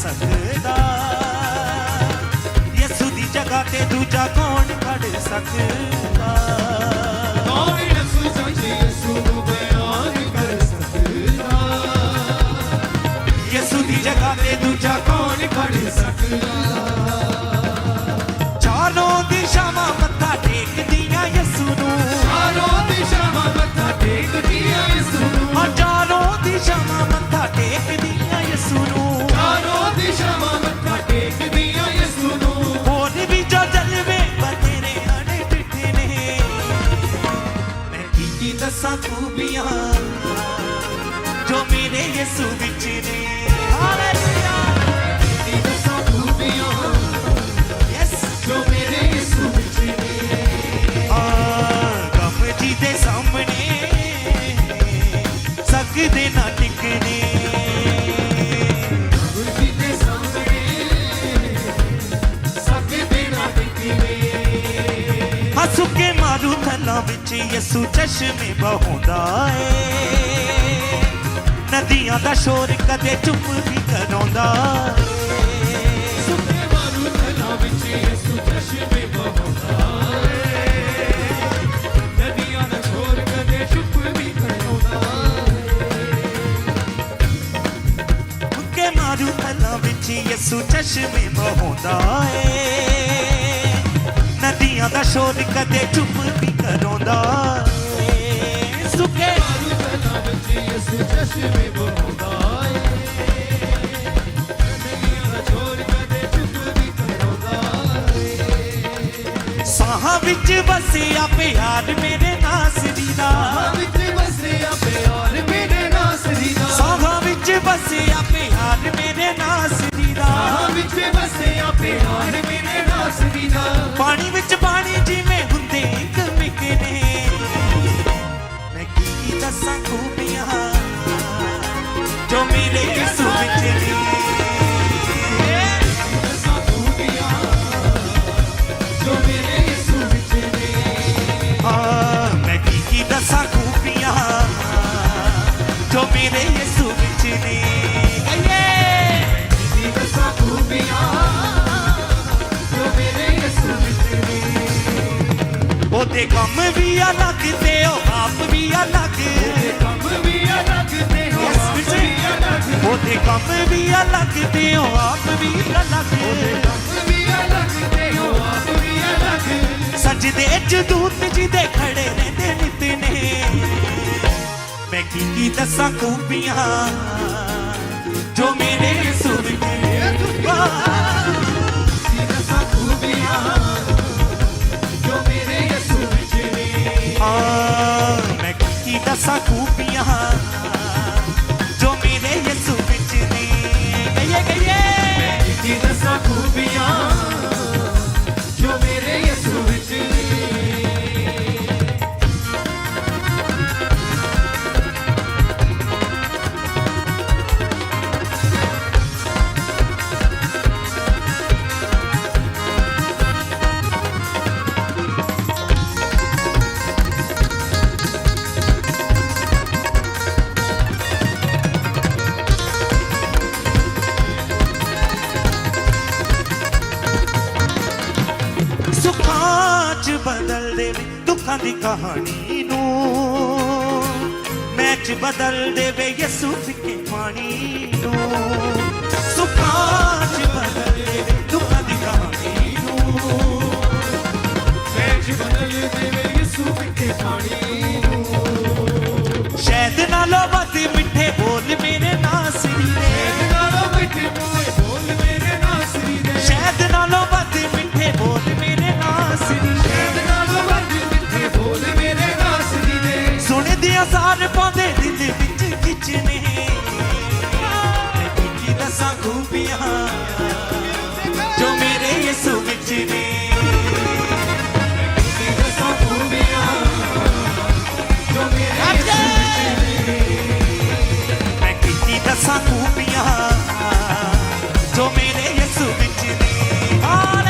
ਸਕਦਾ। ਯਿਸੂ ਦੀ ਜਗ੍ਹਾ ਤੇ ਦੂਜਾ ਕੌਣ ਖੜ ਸਕਦਾ? ਕੌਣ ਯਿਸੂ ਸੱਚ ਯਿਸੂ ਨੂੰ ਬਿਆਨ ਕਰ ਸਕਦਾ? ਯਿਸੂ ਦੀ ਜਗ੍ਹਾ ਤੇ ਦੂਜਾ ਕੌਣ ਖੜ ਸਕਦਾ? ਕੀ ਦੱਸਾਂ ਖੂਬੀਆਂ ਜੋ ਮੇਰੇ ਯਿਸੂ ਵਿੱਚ ਨੇ। ਹਾਲੇਲੂਇਆ ਦੀ ਦੱਸਾਂ ਖੂਬੀਆਂ ਯੈਸ ਜੋ ਮੇਰੇ ਯਿਸੂ ਵਿੱਚ ਨੇ। ਆ ਗਮ ਜੀ ਦੇ ਸਾਹਮਣੇ। ਸਕਦੇ ਨਾ ਟਿਕਨੇ ਸੁੱਕੇ ਮਾਰੂ ਥਲਾਂ ਵਿੱਚ ਯਿਸੂ ਚਸ਼ਮੇ ਬਹਾਉਂਦਾ ਏ। ਨਦੀਆਂ ਦਾ ਸ਼ੋਰ ਕਦੇ ਚੁੱਪ ਵੀ ਕਰਾਉਂਦਾ ਏ। ਸੁਣੇ ਵਾਰੂ ਵਿੱਚ ਯਿਸੂ ਚਸ਼ਮੇ ਬਹਾਉਂਦਾ ਨਦੀਆਂ ਦਾ ਸ਼ੋਰ ਕਦੇ ਚੁੱਪ ਵੀ ਕਰਾਉਂਦਾ ਸੁੱਕੇ ਮਾਰੂ ਥਲਾਂ ਵਿੱਚ ਯਿਸੂ ਚਸ਼ਮੇ ਬਹਾਉਂਦਾ ਏ। ਨਦੀਆਂ ਦਾ ਸ਼ੋਰ ਕਦੇ ਚੁੱਪ ਵੀ ਕਰਾਉਂਦਾ। ਏ ਸੁਕੇ ਵਾਰੂ ਵਿੱਚ ਯਿਸੂ ਚਸ਼ਮੇ ਬਹਾਉਂਦਾ ਦਾ ਸ਼ੋਰ ਸਾਹਾਂ ਵਿੱਚ ਵਸਿਆ ਪਿਆਰ ਮੇਰੇ। ਜੋ ਮੇਰੇ ਯਿਸੂ ਵਿੱਚ ਨੇ ਦੱਸਾਂ ਖੂਬੀਆਂ? ਜੋ ਮੇਰੇ ਯਿਸੂ ਵਿੱਚ ਨੇ। ਦੱਸਾਂ ਖੂਬੀਆਂ? ਮੇਰੇ ਯਿਸੂ ਵਿੱਚ ਨੇ। ਉਹਦੇ ਕੰਮ ਵੀ ਅਲੱਗ ਤੇ ਕੰਮ ਵੀ ਆਪ ਵੀ ਅਲੱਗ ਵੀ ਅਲੱਗ ਹੋ ਆਪ ਵੀ ਅਲੱਗ ਸਜਦੇ ਚ ਜੀ ਦੇ ਖੜੇ ਰਹਿੰਦੇ ਨਿਤ ਮੈਂ ਕੀ ਕੀ ਦੱਸਾਂ ਖੂਬੀਆਂ ਜੋ ਮੇਰੇ ਯਿਸੂ ਵਿੱਚ ਨੇ ਵਾਹ, ਦੀ ਮੈਂ ਕੀ ਦੱਸਾਂ ਖੂਬੀਆਂ ਦੁੱਖਾਂ ਦੀ ਕਹਾਣੀ ਨੂੰ। ਮੈਚ ਬਦਲ ਦੇਵੇ ਯਿਸੂ ਫਿੱਕੇ ਪਾਣੀ ਨੂੰ। ਸੁੱਖਾਂ जो मेरे यसु विच ने